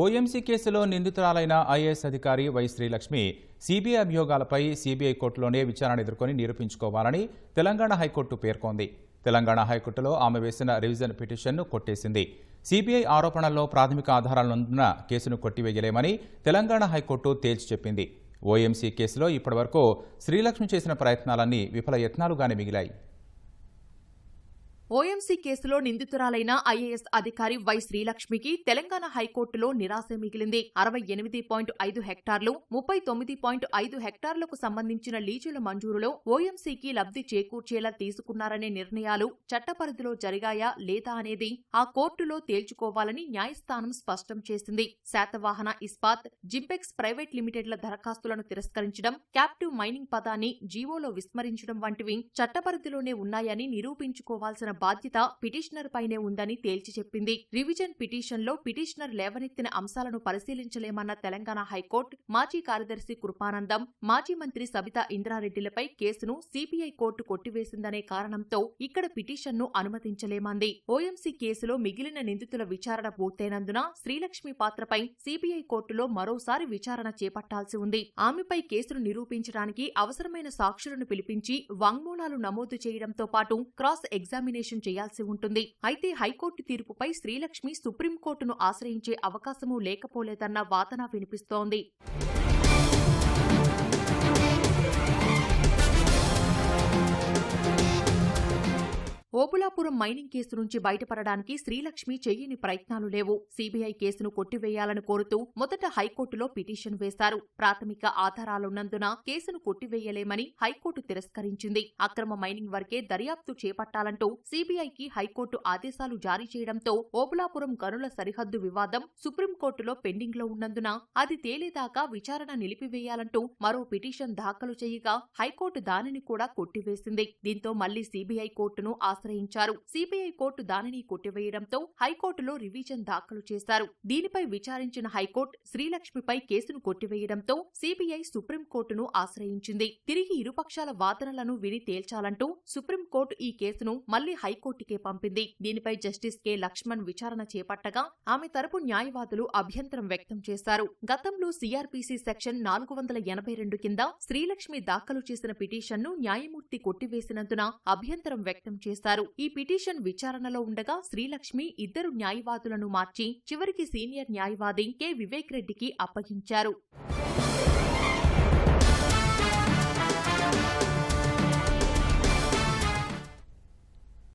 OMC కేసులో నిందితురాలైన IAS అధికారి వై శ్రీలక్ష్మి సిబిఐ అభియోగాలపై సిబిఐ కోర్టులోనే విచారణ ఎదుర్కొని నిరూపించుకోవాలని తెలంగాణ హైకోర్టు పేర్కొంది. తెలంగాణ హైకోర్టులో ఆమె వేసిన రివిజన్ పిటిషన్ను కొట్టేసింది. సిబిఐ ఆరోపణల్లో ప్రాథమిక ఆధారాలున్న కేసును కొట్టివేయలేమని తెలంగాణ హైకోర్టు తేల్చి చెప్పింది. ఓఎంసీ కేసులో ఇప్పటివరకు శ్రీలక్ష్మి చేసిన ప్రయత్నాలన్నీ విఫల యత్నాలుగానే మిగిలాయి. ఓఎంసీ కేసులో నిందితురాలైన ఐఏఎస్ అధికారి వై శ్రీలక్ష్మికి తెలంగాణ హైకోర్టులో నిరాశ మిగిలింది. అరవై ఎనిమిది పాయింట్ ఐదు హెక్టార్లు ముప్పై తొమ్మిది పాయింట్ ఐదు హెక్టార్లకు సంబంధించిన లీజుల మంజూరులో ఓఎంసీకి లబ్ధి చేకూర్చేలా తీసుకున్నారనే నిర్ణయాలు చట్టపరిధిలో జరిగాయా లేదా అనేది ఆ కోర్టులో తేల్చుకోవాలని న్యాయస్థానం స్పష్టం చేసింది. శాతవాహన ఇస్పాత్ జింపెక్స్ ప్రైవేట్ లిమిటెడ్ల దరఖాస్తులను తిరస్కరించడం క్యాప్టివ్ మైనింగ్ పదాన్ని జీవోలో విస్మరించడం వంటివి చట్టపరిధిలోనే ఉన్నాయని నిరూపించుకోవాల్సిన బాధ్యత పిటిషనర్ పైనే ఉందని తేల్చి చెప్పింది. రివిజన్ పిటిషన్లో పిటిషనర్ లేవనెత్తిన అంశాలను పరిశీలించలేమన్న తెలంగాణ హైకోర్టు మాజీ కార్యదర్శి కృపానందం మాజీ మంత్రి సబితా ఇంద్రారెడ్డిలపై కేసును సిబిఐ కోర్టు కొట్టివేసిందనే కారణంతో ఇక్కడ పిటిషన్ను అనుమతించలేమంది. ఓఎంసీ కేసులో మిగిలిన నిందితుల విచారణ పూర్తయినందున శ్రీలక్ష్మి పాత్రపై సిబిఐ కోర్టులో మరోసారి విచారణ చేపట్టాల్సి ఉంది. ఆమెపై కేసును నిరూపించడానికి అవసరమైన సాక్షులను పిలిపించి వాంగ్మూలాలు నమోదు చేయడంతో పాటు క్రాస్ ఎగ్జామినేషన్ చేయాల్సి ఉంటుంది. అయితే హైకోర్టు తీర్పుపై శ్రీలక్ష్మి సుప్రీంకోర్టును ఆశ్రయించే అవకాశమూ లేకపోలేదన్న వాదన వినిపిస్తోంది. ఓబులాపురం మైనింగ్ కేసు నుంచి బయటపడడానికి శ్రీలక్ష్మి చెయ్యని ప్రయత్నాలు లేవు. సీబీఐ కేసును కొట్టివేయాలని కోరుతూ మొదట హైకోర్టులో పిటిషన్ వేశారు. ప్రాథమిక ఆధారాలున్నందున కేసును కొట్టివేయలేమని హైకోర్టు తిరస్కరించింది. అక్రమ మైనింగ్ వరకే దర్యాప్తు చేపట్టాలంటూ సీబీఐకి హైకోర్టు ఆదేశాలు జారీ చేయడంతో ఓబులాపురం గనుల సరిహద్దు వివాదం సుప్రీంకోర్టులో పెండింగ్లో ఉన్నందున అది తేలేదాకా విచారణ నిలిపివేయాలంటూ మరో పిటిషన్ దాఖలు చేయగా హైకోర్టు దానిని కూడా కొట్టివేసింది. దీంతో మళ్ళీ సీబీఐ కోర్టును ఆశ్రయించారు. సిబిఐ కోర్టు దానిని కొట్టివేయడంతో హైకోర్టులో రివిజన్ దాఖలు చేశారు. దీనిపై విచారించిన హైకోర్టు శ్రీలక్ష్మిపై కేసును కొట్టివేయడంతో సిబిఐ సుప్రీంకోర్టును ఆశ్రయించింది. తిరిగి ఇరుపక్షాల వాదనలను విని తేల్చాలంటూ సుప్రీంకోర్టు ఈ కేసును మళ్ళీ హైకోర్టుకే పంపింది. దీనిపై జస్టిస్ కె. లక్ష్మణ్ విచారణ చేపట్టగా ఆమె తరపు న్యాయవాదులు అభ్యంతరం వ్యక్తం చేశారు. గతంలో సిఆర్పిసి సెక్షన్ నాలుగు వందల ఎనభై రెండు కింద శ్రీలక్ష్మి దాఖలు చేసిన పిటిషన్ను న్యాయమూర్తి కొట్టివేసినందున అభ్యంతరం వ్యక్తం చేశారు. చేశారు ఈ పిటిషన్ విచారణలో ఉండగా శ్రీలక్ష్మి ఇద్దరు న్యాయవాదులను మార్చి చివరికి సీనియర్ న్యాయవాది కె. వివేక్ రెడ్డికి అప్పగించారు.